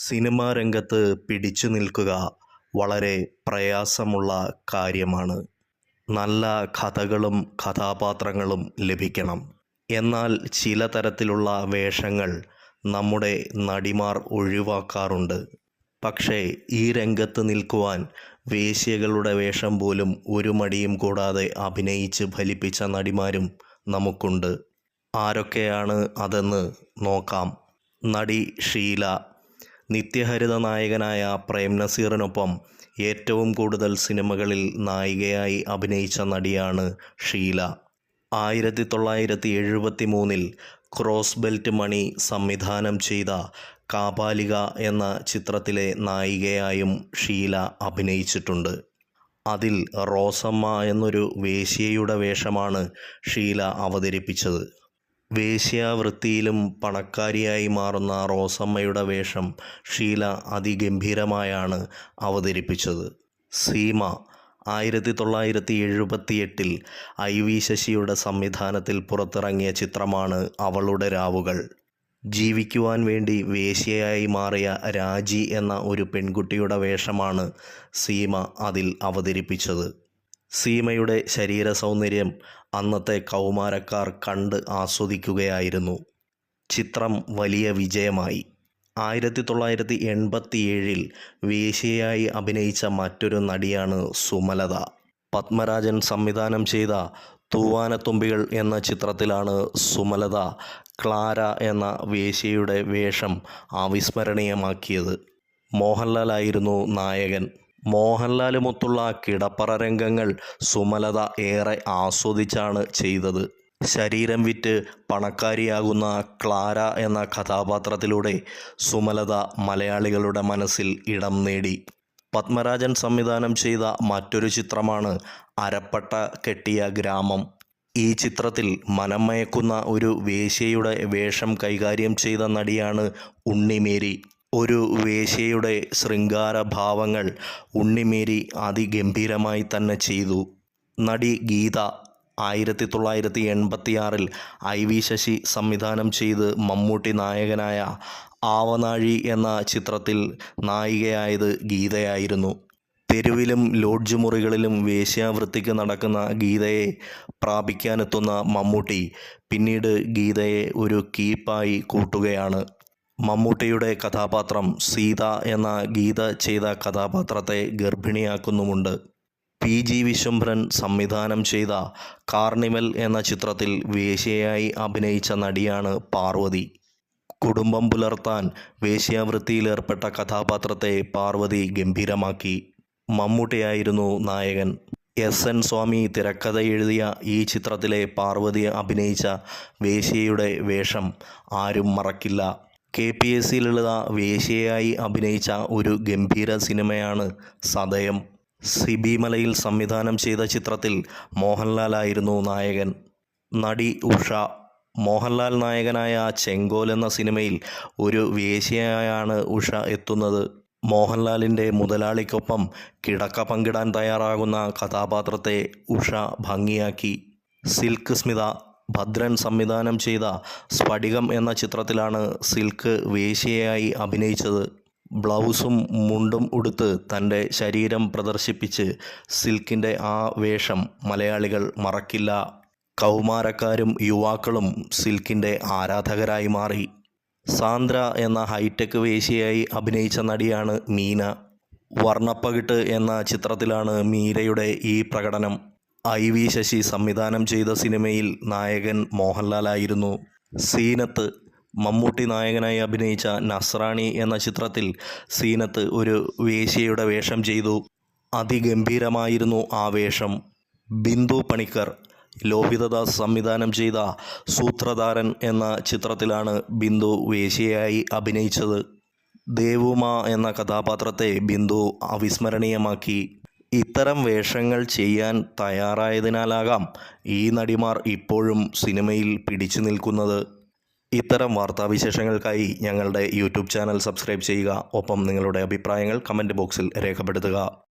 Cinema രംഗത്ത് പിടിച്ചു നിൽക്കുക വളരെ പ്രയാസമുള്ള കാര്യമാണ്. നല്ല കഥകളും കഥാപാത്രങ്ങളും ലഭിക്കണം. എന്നാൽ ചില തരത്തിലുള്ള വേഷങ്ങൾ നമ്മുടെ നടിമാർ ഒഴിവാക്കാറുണ്ട്. പക്ഷേ ഈ രംഗത്ത് നിൽക്കുവാൻ വേശ്യകളുടെ വേഷം പോലും ഒരു മടിയും കൂടാതെ അഭിനയിച്ച് ഫലിപ്പിച്ച നടിമാരും നമുക്കുണ്ട്. ആരൊക്കെയാണ് അതെന്ന് നോക്കാം. നടി ഷീല നിത്യഹരിത നായകനായ പ്രേം നസീറിനൊപ്പം ഏറ്റവും കൂടുതൽ സിനിമകളിൽ നായികയായി അഭിനയിച്ച നടിയാണ് ഷീല. ആയിരത്തി തൊള്ളായിരത്തി എഴുപത്തി മൂന്നിൽ ക്രോസ് ബെൽറ്റ് മണി സംവിധാനം ചെയ്ത കാപാലിക എന്ന ചിത്രത്തിലെ നായികയായും ഷീല അഭിനയിച്ചിട്ടുണ്ട്. അതിൽ റോസമ്മ എന്നൊരു വേശ്യയുടെ വേഷമാണ് ഷീല അവതരിപ്പിച്ചത്. വേശ്യാവൃത്തിയിലും പണക്കാരിയായി മാറുന്ന റോസമ്മയുടെ വേഷം ഷീല അതിഗംഭീരമായാണ് അവതരിപ്പിച്ചത്. സീമ ആയിരത്തി തൊള്ളായിരത്തി എഴുപത്തി എട്ടിൽ ഐ വി ശശിയുടെ സംവിധാനത്തിൽ പുറത്തിറങ്ങിയ ചിത്രമാണ് അവളുടെ രാവുകൾ. ജീവിക്കുവാൻ വേണ്ടി വേശ്യയായി മാറിയ രാജി എന്ന ഒരു പെൺകുട്ടിയുടെ വേഷമാണ് സീമ അതിൽ അവതരിപ്പിച്ചത്. സീമയുടെ ശരീര സൗന്ദര്യം അന്നത്തെ കൗമാരക്കാർ കണ്ട് ആസ്വദിക്കുകയായിരുന്നു. ചിത്രം വലിയ വിജയമായി. ആയിരത്തി തൊള്ളായിരത്തി എൺപത്തി ഏഴിൽ വേശ്യയായി അഭിനയിച്ച മറ്റൊരു നടിയാണ് സുമലത. പത്മരാജൻ സംവിധാനം ചെയ്ത തൂവാനത്തുമ്പികൾ എന്ന ചിത്രത്തിലാണ് സുമലത ക്ലാര എന്ന വേശ്യയുടെ വേഷം അവിസ്മരണീയമാക്കിയത് മോഹൻലാലായിരുന്നു നായകൻ. മോഹൻലാലുമൊത്തുള്ള കിടപ്പറ രംഗങ്ങൾ സുമലത ഏറെ ആസ്വദിച്ചാണ് ചെയ്തത്. ശരീരം വിറ്റ് പണക്കാരിയാകുന്ന ക്ലാര എന്ന കഥാപാത്രത്തിലൂടെ സുമലത മലയാളികളുടെ മനസ്സിൽ ഇടം നേടി. പത്മരാജൻ സംവിധാനം ചെയ്ത മറ്റൊരു ചിത്രമാണ് അരപ്പട്ട കെട്ടിയ ഗ്രാമം. ഈ ചിത്രത്തിൽ മനംമയക്കുന്ന ഒരു വേശ്യയുടെ വേഷം കൈകാര്യം ചെയ്ത നടിയാണ് ഉണ്ണിമേരി. ഒരു വേശ്യയുടെ ശൃംഗാര ഭാവങ്ങൾ ഉണ്ണിമേരി അതിഗംഭീരമായി തന്നെ ചെയ്തു. നടി ഗീത ആയിരത്തി തൊള്ളായിരത്തി എൺപത്തിയാറിൽ ഐ വി ശശി സംവിധാനം ചെയ്ത് മമ്മൂട്ടി നായകനായ ആവനാഴി എന്ന ചിത്രത്തിൽ നായികയായത് ഗീതയായിരുന്നു. തെരുവിലും ലോഡ്ജ് മുറികളിലും വേശ്യാവൃത്തിക്ക് നടക്കുന്ന ഗീതയെ പ്രാപിക്കാനെത്തുന്ന മമ്മൂട്ടി പിന്നീട് ഗീതയെ ഒരു കീപ്പായി കൂട്ടുകയാണ്. മമ്മൂട്ടിയുടെ കഥാപാത്രം സീത എന്ന ഗീത ചെയ്ത കഥാപാത്രത്തെ ഗർഭിണിയാക്കുന്നുമുണ്ട്. പി. ജി. വിശ്വംഭരൻ സംവിധാനം ചെയ്ത കാർണിമൽ എന്ന ചിത്രത്തിൽ വേശ്യയായി അഭിനയിച്ച നടിയാണ് പാർവതി. കുടുംബം പുലർത്താൻ വേശ്യാവൃത്തിയിലേർപ്പെട്ട കഥാപാത്രത്തെ പാർവതി ഗംഭീരമാക്കി. മമ്മൂട്ടിയായിരുന്നു നായകൻ. എസ്. എൻ. സ്വാമി തിരക്കഥ എഴുതിയ ഈ ചിത്രത്തിലെ പാർവതി അഭിനയിച്ച വേശ്യയുടെ വേഷം ആരും മറക്കില്ല. K P S C Lalitha വേശ്യയായി അഭിനയിച്ച ഒരു ഗംഭീര സിനിമയാണ് സതയം സിബിമലയിൽ സംവിധാനം ചെയ്ത ചിത്രത്തിൽ മോഹൻലാലായിരുന്നു നായകൻ. നടി ഉഷ. മോഹൻലാൽ നായകനായ ചെങ്കോൽ എന്ന സിനിമയിൽ ഒരു വേശ്യയായാണ് ഉഷ എത്തുന്നത്. മോഹൻലാലിന്റെ മുതലാളിക്കൊപ്പം കിടക്ക പങ്കിടാൻ തയ്യാറാകുന്ന കഥാപാത്രത്തെ ഉഷ ഭംഗിയാക്കി. സിൽക്ക് സ്മിത ഭദ്രൻ സംവിധാനം ചെയ്ത സ്ഫടികം എന്ന ചിത്രത്തിലാണ് സിൽക്ക് വേശ്യയായി അഭിനയിച്ചത്. ബ്ലൗസും മുണ്ടും ഉടുത്ത് തന്റെ ശരീരം പ്രദർശിപ്പിച്ച് സിൽക്കിന്റെ ആ വേഷം മലയാളികൾ മറക്കില്ല. കൗമാരക്കാരും യുവാക്കളും സിൽക്കിന്റെ ആരാധകരായി മാറി. സാന്ദ്ര എന്ന ഹൈടെക് വേശ്യയായി അഭിനയിച്ച നടിയാണ് മീന. വർണപ്പകിട്ട് എന്ന ചിത്രത്തിലാണ് മീരയുടെ ഈ പ്രകടനം. ഐ വി ശശി സംവിധാനം ചെയ്ത സിനിമയിൽ നായകൻ മോഹൻലാലായിരുന്നു. സീനത്ത് മമ്മൂട്ടി നായകനായി അഭിനയിച്ച നസ്രാണി എന്ന ചിത്രത്തിൽ സീനത്ത് ഒരു വേശ്യയുടെ വേഷം ചെയ്തു. അതിഗംഭീരമായിരുന്നു ആ വേഷം. ബിന്ദു പണിക്കർ ലോഹിതദാസ് സംവിധാനം ചെയ്ത സൂത്രധാരൻ എന്ന ചിത്രത്തിലാണ് ബിന്ദു വേശ്യയായി അഭിനയിച്ചത്. ദേവുമ എന്ന കഥാപാത്രത്തെ ബിന്ദു അവിസ്മരണീയമാക്കി. ഇത്തരം വേഷങ്ങൾ ചെയ്യാൻ തയ്യാറായതിനാലാകാം ഈ നടിമാർ ഇപ്പോഴും സിനിമയിൽ പിടിച്ചു നിൽക്കുന്നത്. ഇത്തരം വാർത്താവിശേഷങ്ങൾക്കായി ഞങ്ങളുടെ യൂട്യൂബ് ചാനൽ സബ്സ്ക്രൈബ് ചെയ്യുക. ഒപ്പം നിങ്ങളുടെ അഭിപ്രായങ്ങൾ കമന്റ് ബോക്സിൽ രേഖപ്പെടുത്തുക.